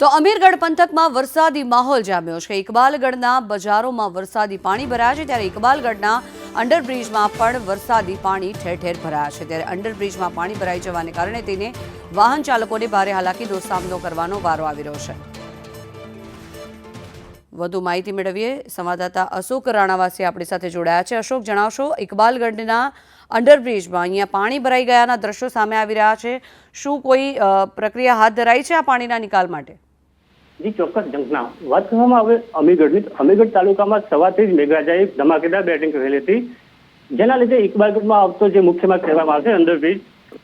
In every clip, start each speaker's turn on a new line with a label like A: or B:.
A: તો અમીરગઢ પંથકમાં વરસાદી માહોલ જામ્યો છે. ઇકબાલગઢના બજારોમાં વરસાદી પાણી ભરાયા છે. ત્યારે ઇકબાલગઢના અંડરબ્રિજમાં પણ વરસાદી પાણી ઠેર ઠેર ભરાયા છે. ત્યારે અંડરબ્રિજમાં પાણી ભરાઈ જવાને કારણે તેને વાહન ચાલકોને ભારે હાલાકીનો સામનો કરવાનો વારો આવી રહ્યો છે. વધુ માહિતી મેળવીએ. સંવાદદાતા અશોક રાણાવાસી આપણી સાથે જોડાયા છે. અશોક, જણાવશો, ઇકબાલગઢના અંડરબ્રિજમાં અહીંયા પાણી ભરાઈ ગયાના દ્રશ્યો સામે આવી રહ્યા છે. શું કોઈ પ્રક્રિયા હાથ ધરાઈ છે આ પાણીના નિકાલ માટે?
B: જી ચોક્કસ જંકના વાત કરવામાં આવે અમીગઢની, અમીગઢ તાલુકામાં સવારથી જ મેઘરાજાએ ધમાકેદાર બેટિંગ કરેલી હતી. જેના લીધે ઇકબાલગઢમાં આવતો જે મુખ્ય માર્ગ કહેવામાં આવશે અંડરબ્રિજ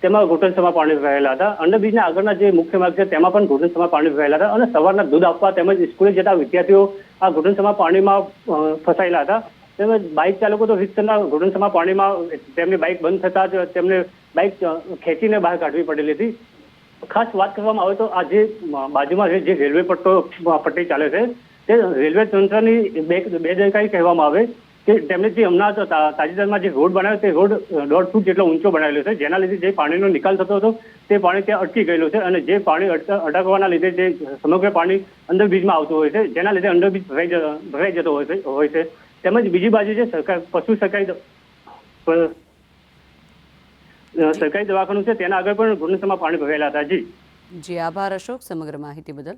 B: તેમાં ઘૂંટણસમાં પાણી ભરાયેલા હતા. અંડરબ્રિજના આગળના જે મુખ્ય માર્ગ છે, તેમાં પણ ઘૂંટણસમાં પાણી ભરાયેલા હતા અને સવારના દૂધ આપવા તેમજ સ્કૂલે જતા વિદ્યાર્થીઓ આ ઘૂંટણસમાં પાણીમાં ફસાયેલા હતા. તેમજ બાઇક ચાલકો તો રીતસરના ઘૂંટણસમાં પાણીમાં તેમની બાઇક બંધ થતા જ તેમને બાઇક ખેંચીને બહાર કાઢવી પડેલી હતી. ખાસ વાત કરવામાં આવે તો આ જે બાજુમાં જે- રેલવે પટ્ટો પટ્ટી ચાલે છે, તે રેલવે તંત્રની બે બેદરકારી કહેવામાં આવે કે તેમણે જે હમણાં તાજેતરમાં જે રોડ બનાવ્યો તે રોડ દોઢ ફૂટ જેટલો ઊંચો બનાવેલો છે, જેના લીધે જે પાણીનો નિકાલ થતો હતો, તે પાણી ત્યાં અટકી ગયેલું છે અને જે પાણી અટકવાના લીધે જે સમગ્ર પાણી અંડરબ્રિજમાં આવતું હોય છે, જેના લીધે અંડરબ્રિજ ભરાઈ ભરાઈ જતો હોય હોય છે. તેમજ બીજી બાજુ જે સરકાર, પશુ સરકારી સરકારી દવાખાનું છે, તેના આગળ પણ ઘૂંટણસમાં પાણી ભરાયેલા હતા. જી.
A: જી, આભાર અશોક, સમગ્ર માહિતી બદલ.